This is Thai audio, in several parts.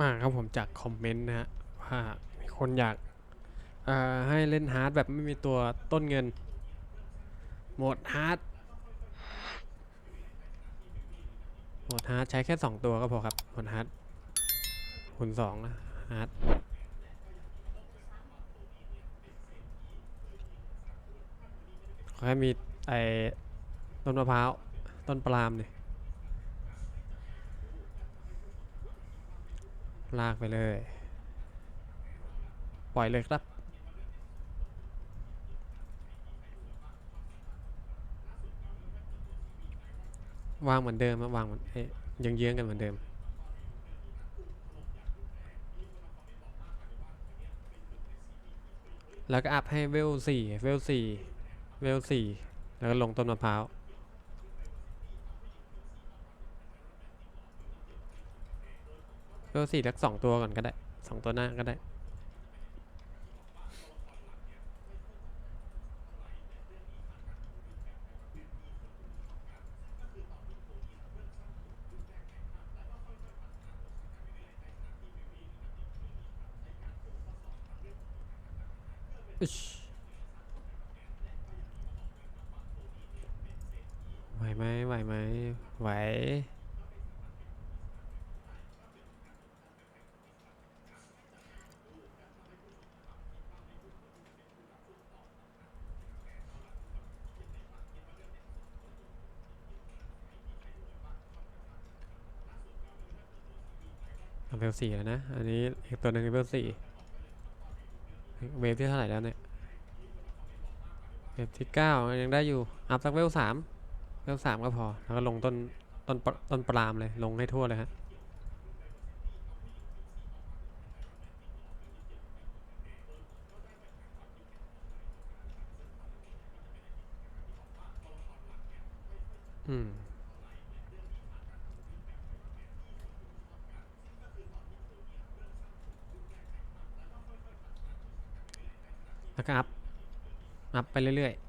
มากครับผมจากคอมเมนต์นะฮะว่ามีคนอยากให้เล่นฮาร์ดแบบไม่มีตัวต้นเงินโหมดฮาร์ดโหมดฮาร์ดใช้แค่ 2 ตัวก็พอครับโหมดฮาร์ดคูณสองนะฮาร์ดขอให้มีไอ้ต้นมะพร้าว ต้นปาล์มเนี่ย ลากไปเลย ปล่อยเลยครับ วางเหมือนเดิมวางเหมือนเอ๊ะยังเยื้องกันเหมือนเดิม แล้วก็อัพให้เวลสี่เวลสี่เวลสี่แล้วก็ลงต้นมะพร้าว เวลสี่สักสองตัวก่อนก็ได้สองตัวหน้าก็ได้ ไหวไหมไหวไหมไหว เอาเวลสี่แล้วนะ อันนี้อีกตัวหนึ่งเวลสี่เวฟที่เท่าไหร่แล้วเนี่ย เวฟที่เก้ายังได้อยู่ อัพสักเวลสามเวลสามก็พอ แล้วก็ลงต้นต้นปต้นปลามเลย ลงให้ทั่วเลยฮะอืม แล้ว ก็อัพอัพไปเรื่อยๆ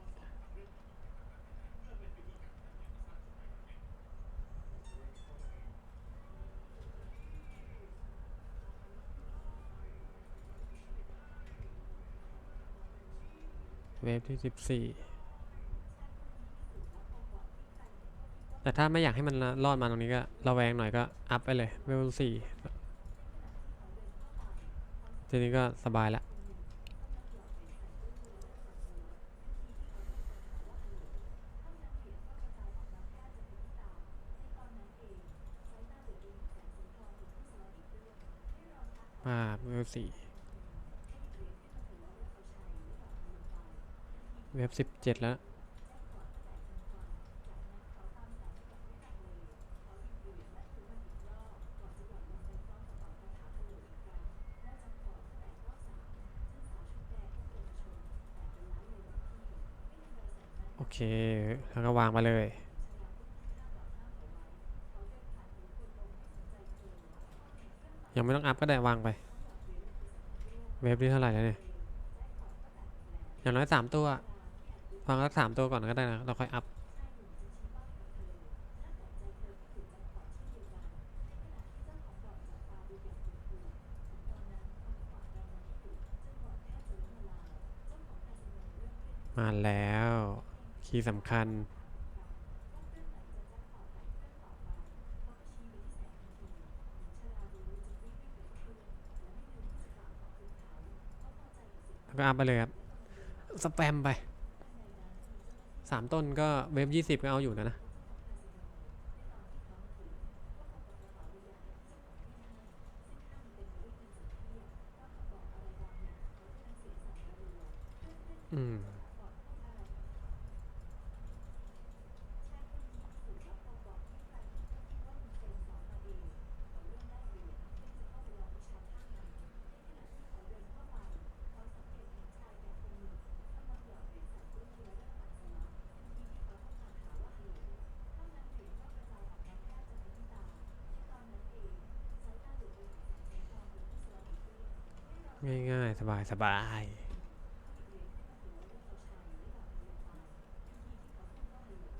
เวฟที่สิบสี่แต่ถ้าไม่อยากให้มันรอดมาตรงนี้ก็ระแวงหน่อยก็อัพไปเลยเวลสี่ทีนี้ก็สบายและ มาเวฟสี่เว็บสิบเจ็ดแล้วโอเค แล้วก็วางมาเลย ยังไม่ต้องอัพก็ได้วางไป เว็บนี้เท่าไหร่แล้วเนี่ย อย่างน้อยสามตัว วางสักสามตัวก่อนก็ได้นะ เราค่อยอัพมาแล้ว คีย์สำคัญ ก็อัพไปเลยครับ สแปมไปสามต้นก็เวฟยี่สิบก็เอาอยู่นะนะ อืม ง่ายๆ สบายสบาย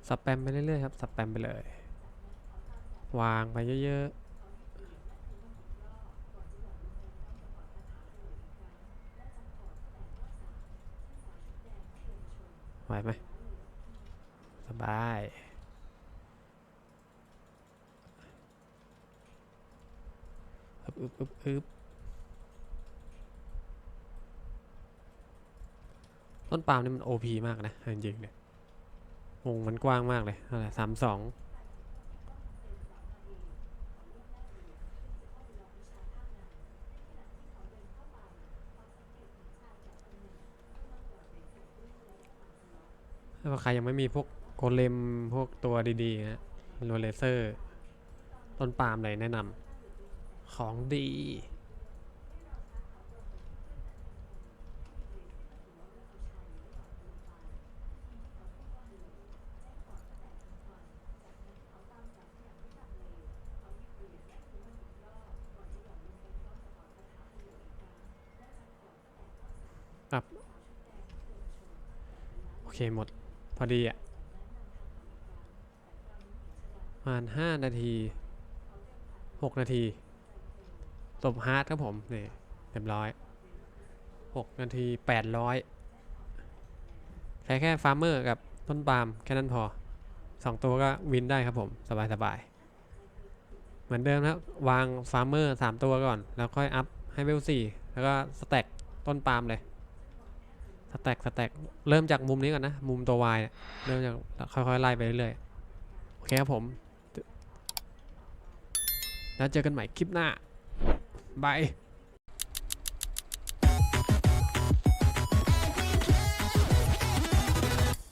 สแปมไปเรื่อยๆครับสแปมไปเลย วางไปเยอะๆไหวไหมสบาย อึบอึบอึบ ต้นปาล์มนี่มันโอพีมากนะจริงๆเนี่ยวงมันกว้างมากเลยอะไรสามสองถ้าใครยังไม่มีพวกโกเลมพวกตัวดีๆนะโรเลเซอร์ ต้นปาล์มเลยแนะนำของดี อัพโอเคหมด พอดีอะประมาณห้านาทีหกนาทีตบฮาร์ดครับผมนี่เรียบร้อยหกนาทีแปดร้อยใช้แค่ฟาร์มเมอร์กับต้นปาล์มแค่นั้นพอสองตัวก็วินได้ครับผมสบายสบายเหมือนเดิมนะวางฟาร์มเมอร์สามตัวก่อน แล้วค่อยอัพให้เวลสี่แล้วก็สแต็กต้นปาล์มเลย สแต็กสแต็กเริ่มจากมุมนี้ก่อนนะ มุมตัว Y เนี่ยเริ่มจากค่อยๆไล่ไปเรื่อยๆโอเคครับผมแล้วเจอกันใหม่คลิปหน้าบาย